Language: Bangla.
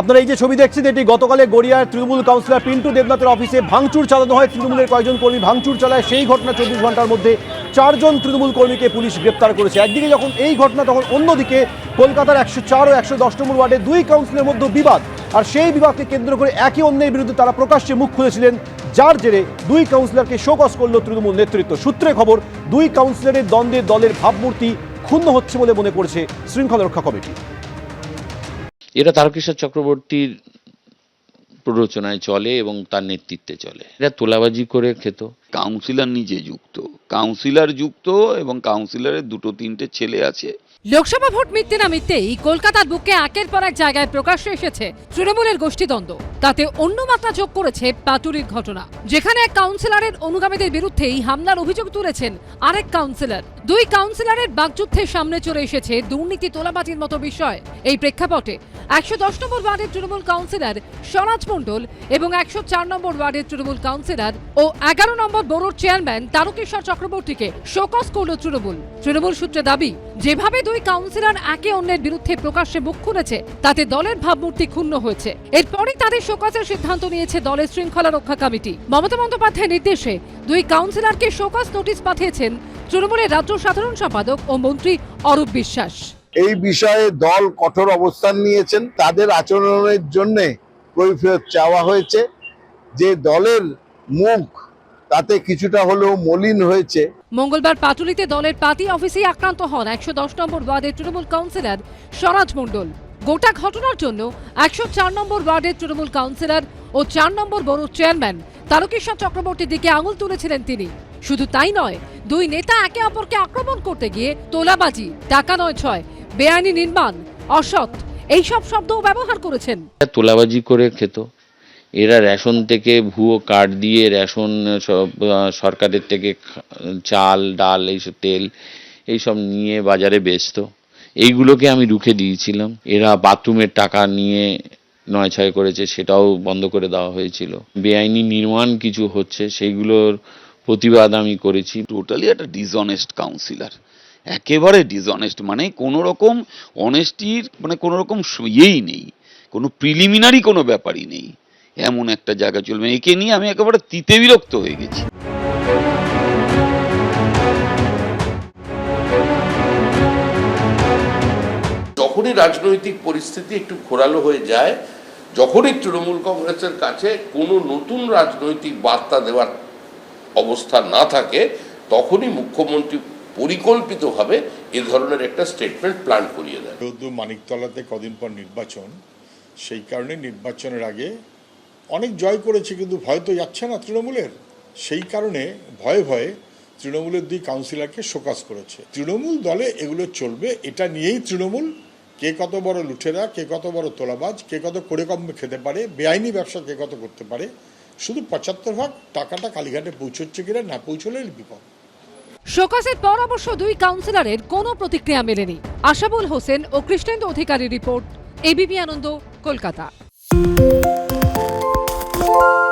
আপনারা এই যে ছবি দেখছেন, এটি গতকালে গড়িয়ার তৃণমূল কাউন্সিলর পিন্টু দেবনাথের অফিসে ভাঙচুর চালানো হয়। তৃণমূলের কয়েকজন কর্মী ভাঙচুর চালায়। সেই ঘটনা চব্বিশ ঘণ্টার মধ্যে চারজন তৃণমূল কর্মীকে পুলিশ গ্রেপ্তার করেছে। একদিকে যখন এই ঘটনা, তখন অন্যদিকে কলকাতার একশো চার ও একশো দশ নম্বর ওয়ার্ডে দুই কাউন্সিলের মধ্যে বিবাদ। আর সেই বিবাদকে কেন্দ্র করে একে অন্যের বিরুদ্ধে তারা প্রকাশ্যে মুখ খুলেছিলেন। যার জেরে দুই কাউন্সিলরকে শোকস করল তৃণমূল নেতৃত্ব। সূত্রে খবর, দুই কাউন্সিলরের দ্বন্দ্বে দলের ভাবমূর্তি ক্ষুণ্ণ হচ্ছে বলে মনে করছে শৃঙ্খলা রক্ষা কমিটি। এরা তারকেশ্বর চক্রবর্তীর প্ররোচনায় চলে এবং তার নেতৃত্বে চলে। এরা তোলাবাজি করে খেত। কাউন্সিলর নিজে যুক্ত। কাউন্সিলর যুক্ত এবং কাউন্সিলরের দুটো তিনটে ছেলে আছে। লোকসভা ভোট মিটতে না মিটতেই কলকাতার বুকে একের পর এক জায়গায় প্রকাশ্যে এসেছে তৃণমূলের গোষ্ঠীদ্বন্দ্ব। তাতে অন্য মাত্রা যোগ করেছে পাটুরির ঘটনা। যেখানে এক কাউন্সিলরের অনুগামীদের বিরুদ্ধেই হামলার অভিযোগ তুলেছেন আরেক কাউন্সিলর দুই কাউন্সিলরের বাকযুদ্ধের সামনে চলে এসেছে দুর্নীতি তোলাবাজির মতো বিষয়। এই প্রেক্ষাপটে একশো দশ নম্বর ওয়ার্ডের তৃণমূল কাউন্সিলর স্বরাজ মণ্ডল এবং একশো চার নম্বর ওয়ার্ডের তৃণমূল কাউন্সিলর ও এগারো নম্বর বোরোর চেয়ারম্যান তারকেশ্বর চক্রবর্তীকে শোকস করল তৃণমূল। তৃণমূল সূত্রে দাবি, যেভাবে দুই কাউন্সিলর একে অন্যের বিরুদ্ধে প্রকাশ্যে মুখ খুলেছে, তাতে দলের ভাবমূর্তি ক্ষুণ্ণ হয়েছে। এরপরই তাদের শোকসের সিদ্ধান্ত নিয়েছে দলের শৃঙ্খলা রক্ষা কমিটি। মমতা বন্দ্যোপাধ্যায়ের নির্দেশে দুই কাউন্সিলরকে শোকস নোটিশ পাঠিয়েছেন তৃণমূলের রাজ্য সাধারণ সম্পাদক ও মন্ত্রী অরূপ বিশ্বাস। এই বিষয়ে দল কঠোর অবস্থান নিয়েছেন। তাদের আচরণের জন্য কৈফিয়ত চাওয়া হয়েছে। যে দলের মুখ তাতে কিছুটা হলেও মলিন হয়েছে। মঙ্গলবার পাটুলিতে দলের পার্টি অফিসেই আক্রান্ত হন একশো দশ নম্বর ওয়ার্ডের তৃণমূল কাউন্সিলর স্বরাজ মণ্ডল। গোটা ঘটনার জন্য একশো চার নম্বর ওয়ার্ডের তৃণমূল কাউন্সিলর ও চার নম্বর বড় চেয়ারম্যান তারকেশ্বর চক্রবর্তীর দিকে আঙুল তুলেছিলেন তিনি। শুধু তাই নয় দুই নেতা একে অপরকে আক্রমণ করতে গিয়ে তোলাবাজি টাকা নয় ছয় বেআইনি নির্মাণ অসৎ এইসব শব্দও ব্যবহার করেছেন। তোলাবাজি করে খেত। এরা রেশন থেকে ভুয়ো কার্ড দিয়ে রেশন, সব সরকারের থেকে চাল, ডাল, এইসব তেল, এইসব নিয়ে বাজারে বেচতো। এইগুলোকে আমি রুখে দিয়েছিলাম। এরা বাথরুমের টাকা নিয়ে নয় ছয় করেছে, সেটাও বন্ধ করে দেওয়া হয়েছিল। বেআইনি নির্মাণ কিছু হচ্ছে, সেইগুলোর প্রতিবাদ আমি করেছি। টোটালি একটা ডিসঅনেস্ট কাউন্সিলর একেবারে ডিসঅনেস্ট মানে কোনো রকম অনেস্টির মানে কোনো রকম ইয়েই নেই। কোনো প্রিলিমিনারি কোনো ব্যাপারই নেই। এমন একটা জায়গা চলবে। একে নিয়ে আমি একেবারে তিতে বিরক্ত হয়ে গেছি। যখনই রাজনৈতিক পরিস্থিতি একটু ঘোরালো হয়ে যায় যখনই তৃণমূল কংগ্রেসের কাছে কোনো নতুন রাজনৈতিক বার্তা দেওয়ার অবস্থা না থাকে তখনই মুখ্যমন্ত্রী পরিকল্পিতভাবে এ ধরনের একটা স্টেটমেন্ট প্ল্যান করিয়ে দেয় যেহেতু মানিকতলাতে কদিন পর নির্বাচন সেই কারণে নির্বাচনের আগে অনেক জয় করেছে, কিন্তু ভয় তো যাচ্ছে না তৃণমূলের। সেই কারণে ভয়ে ভয়ে তৃণমূলের দুই কাউন্সিলরকে শোকাস করেছে। তৃণমূল দলে এগুলো চলবে, এটা নিয়েই তৃণমূল। কে কত বড় লুঠেরা কে কত বড় তোলাবাজ, কে কত করে কম খেতে পারে, বেআইনি ব্যবসা কে কত করতে পারে, শুধু পঁচাত্তর ভাগ টাকাটা কালীঘাটে পৌঁছচ্ছে কিনা না পৌঁছলে বিপদ। শোকাসের পর অবশ্য দুই কাউন্সিলরের কোনো প্রতিক্রিয়া মেলেনি। আশাবুল হোসেন ও Krishnendu Adhikari report ABP Ananda, Kolkata. you